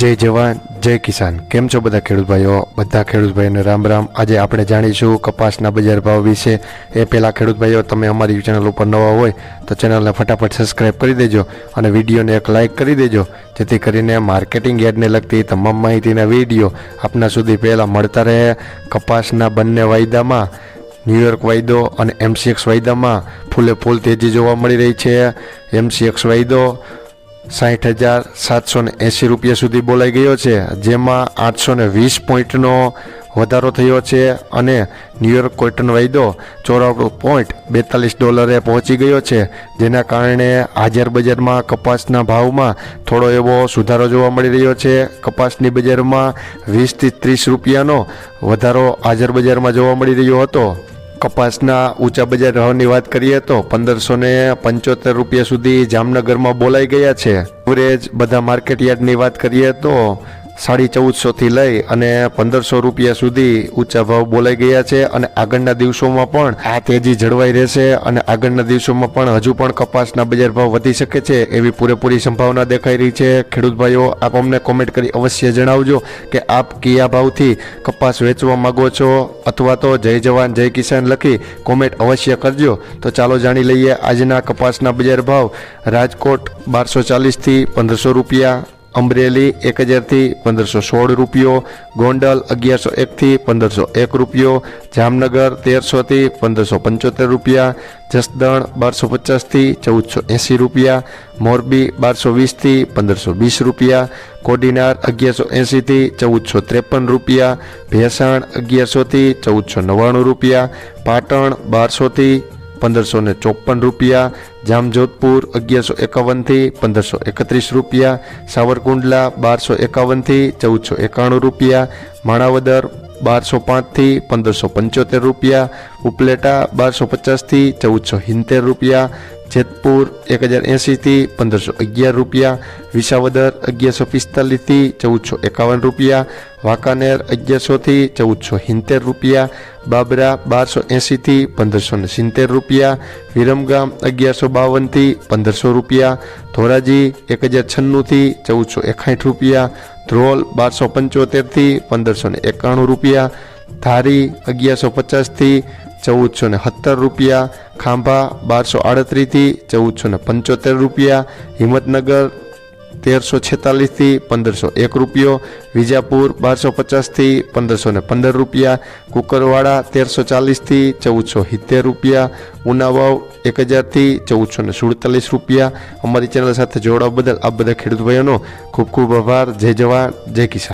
જય જવાન, જય કિસાન. કેમ છો બધા ખેડૂત ભાઈઓ? બધા ખેડૂત ભાઈઓને રામ રામ. આજે આપણે જાણીશું કપાસના બજાર ભાવ વિશે. એ પહેલાં ખેડૂત ભાઈઓ, તમે અમારી ચેનલ ઉપર નવા હોય, તો ચેનલને ફટાફટ સબસ્ક્રાઈબ કરી દેજો અને વિડીયોને એક લાઇક કરી દેજો. જેથી કરીને માર્કેટિંગ યાર્ડને લગતી તમામ માહિતીના વીડિયો આપના સુધી પહેલાં મળતા રહે. કપાસના બંને વાયદામાં ન્યુયોર્ક વાયદો અને એમસીએક્સ વાયદામાં ફૂલે ફૂલ તેજી જોવા મળી રહી છે. એમસીએક્સ વાયદો સાઠ હજાર સાતસો ને એંસી રૂપિયા સુધી બોલાઈ ગયો છે, જેમાં આઠસો ને વીસ પોઈન્ટનો વધારો થયો છે અને ન્યુયોર્ક કોટન વાયદો ચોરાણું પોઈન્ટ બેતાલીસ ડોલરે પહોંચી ગયો છે, જેના કારણે હાજર બજારમાં કપાસના ભાવમાં થોડો એવો સુધારો જોવા મળી રહ્યો છે. કપાસની બજારમાં વીસથી ત્રીસ રૂપિયાનો વધારો હાજર બજારમાં જોવા મળી રહ્યો હતો. કપાસના ઊંચા બજાર ભાવની વાત કરીએ તો પંદરસો ને પંચોતેર રૂપિયા સુધી જામનગરમાં બોલાઈ ગયા છે. એવરેજ બધા માર્કેટ યાર્ડની વાત કરીએ તો સાડી ચૌદસોથી લઈ અને પંદરસો રૂપિયા સુધી ઊંચા ભાવ બોલાઈ ગયા છે અને આગળના દિવસોમાં પણ આ તેજી જળવાઈ રહેશે અને આગળના દિવસોમાં પણ હજુ પણ કપાસના બજાર ભાવ વધી શકે છે એવી પૂરેપૂરી સંભાવના દેખાઈ રહી છે. ખેડૂત ભાઈઓ, આપ અમને કોમેન્ટ કરી અવશ્ય જણાવજો કે આપ કયા ભાવથી કપાસ વેચવા માંગો છો અથવા તો જય જવાન, જય કિસાન લખી કોમેન્ટ અવશ્ય કરજો. તો ચાલો જાણી લઈએ આજના કપાસના બજાર ભાવ. રાજકોટ બારસો ચાલીસથી પંદરસો રૂપિયા અમરેલી એક હજારથી પંદરસો સોળ રૂપિયો, ગોંડલ અગિયારસો એકથી પંદરસો એક રૂપિયો, જામનગર તેરસોથી પંદરસો પંચોતેર રૂપિયા, જસદણ બારસો પચાસથી ચૌદસો એંસી રૂપિયા, મોરબી બારસો વીસથી પંદરસો વીસ રૂપિયા, કોડીનાર અગિયારસો એંસીથી ચૌદસો ત્રેપન રૂપિયા, ભેસાણ અગિયારસોથી ચૌદસો નવ્વાણું રૂપિયા, પાટણ બારસોથી પંદરસો ને ચોપન રૂપિયા, જામજોધપુર અગિયારસો એકાવનથી પંદરસો એકત્રીસ રૂપિયા, સાવરકુંડલા બારસો એકાવનથી ચૌદસો એકાણું રૂપિયા, માણાવદર બારસો પાંચથી પંદરસો પંચોતેર રૂપિયા, ઉપલેટા બારસો પચાસથી ચૌદસો સિત્તેર રૂપિયા, જેતપુર એક હજાર એંસીથી પંદરસો અગિયાર રૂપિયા, વિસાવદર અગિયારસો પિસ્તાલીસથી ચૌદસો એકાવન રૂપિયા, વાંકાનેર અગિયારસોથી ચૌદસો સિત્તેર રૂપિયા, બાબરા બારસો એંસીથી પંદરસો ને સિત્તેર રૂપિયા, વિરમગામ અગિયારસો બાવનથી પંદરસો રૂપિયા, ધોરાજી એક હજાર છન્નુંથી ચૌદસો એકાઠ રૂપિયા ધ્રોલ બારસો પંચોતેરથી પંદરસો ને એકાણું રૂપિયા ધારી અગિયારસો પચાસથી ચૌદસો ને સત્તર રૂપિયા, ખાંભા બારસો આડત્રીસથી ચૌદસો ને પંચોતેર રૂપિયા, હિંમતનગર તેરસો છેતાલીસથી પંદરસો. એક રૂપિયો વિજાપુર બારસો પચાસથી પંદરસો ને પંદર રૂપિયા. કુકરવાડા તેરસો ચાલીસથી ચૌદસો સિત્તેર રૂપિયા. ઉનાવાવ એક હજારથી ચૌદસો ને સુડતાલીસ રૂપિયા. અમારી ચેનલ સાથે જોડાવા બદલ આ બધા ખેડૂત ભાઈઓનો ખૂબ ખૂબ આભાર. જય જવાન, જય કિસાન.